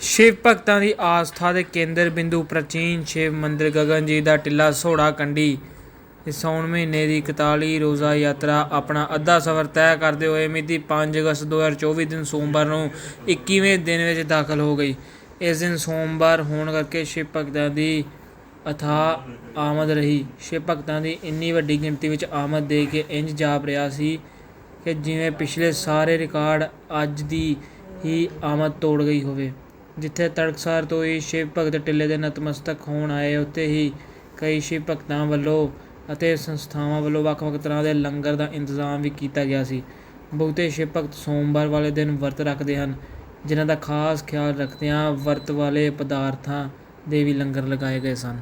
ਸ਼ਿਵ ਭਗਤਾਂ ਦੀ ਆਸਥਾ ਦੇ ਕੇਂਦਰ ਬਿੰਦੂ ਪ੍ਰਾਚੀਨ ਸ਼ਿਵ ਮੰਦਿਰ ਗਗਨ ਜੀ ਦਾ ਟਿੱਲਾ ਸੋੜਾ ਕੰਡੀ ਇਸ ਸਾਉਣ ਮਹੀਨੇ ਦੀ 41 ਰੋਜ਼ਾ ਯਾਤਰਾ ਆਪਣਾ ਅੱਧਾ ਸਫ਼ਰ ਤੈਅ ਕਰਦੇ ਹੋਏ ਮਿਤੀ 5 ਅਗਸਤ 2024 ਦਿਨ ਸੋਮਵਾਰ ਨੂੰ 21ਵੇਂ ਦਿਨ ਵਿੱਚ ਦਾਖਲ ਹੋ ਗਈ। ਇਸ ਦਿਨ ਸੋਮਵਾਰ ਹੋਣ ਕਰਕੇ ਸ਼ਿਵ ਭਗਤਾਂ ਦੀ ਅਥਾ ਆਮਦ ਰਹੀ। ਸ਼ਿਵ ਭਗਤਾਂ ਦੀ ਇੰਨੀ ਵੱਡੀ ਗਿਣਤੀ ਵਿੱਚ ਆਮਦ ਦੇ ਕੇ ਇੰਜ ਜਾਪ ਰਿਹਾ ਸੀ ਕਿ ਜਿਵੇਂ ਪਿਛਲੇ ਸਾਰੇ ਰਿਕਾਰਡ ਅੱਜ ਦੀ ਹੀ ਆਮਦ ਤੋੜ ਗਈ ਹੋਵੇ। ਜਿੱਥੇ ਤੜਕਸਾਰ ਤੋਂ ਹੀ ਸ਼ਿਵ ਭਗਤ ਟਿੱਲੇ ਦੇ ਨਤਮਸਤਕ ਹੋਣ ਆਏ, ਉੱਥੇ ਹੀ ਕਈ ਸ਼ਿਵ ਭਗਤਾਂ ਵੱਲੋਂ ਅਤੇ ਸੰਸਥਾਵਾਂ ਵੱਲੋਂ ਵੱਖ-ਵੱਖ ਤਰ੍ਹਾਂ ਦੇ ਲੰਗਰ ਦਾ ਇੰਤਜ਼ਾਮ ਵੀ ਕੀਤਾ ਗਿਆ ਸੀ। ਬਹੁਤੇ ਸ਼ਿਵ ਭਗਤ ਸੋਮਵਾਰ ਵਾਲੇ ਦਿਨ ਵਰਤ ਰੱਖਦੇ ਹਨ, ਜਿਨ੍ਹਾਂ ਦਾ ਖਾਸ ਖਿਆਲ ਰੱਖਦਿਆਂ ਵਰਤ ਵਾਲੇ ਪਦਾਰਥਾਂ ਦੇ ਵੀ ਲੰਗਰ ਲਗਾਏ ਗਏ ਸਨ।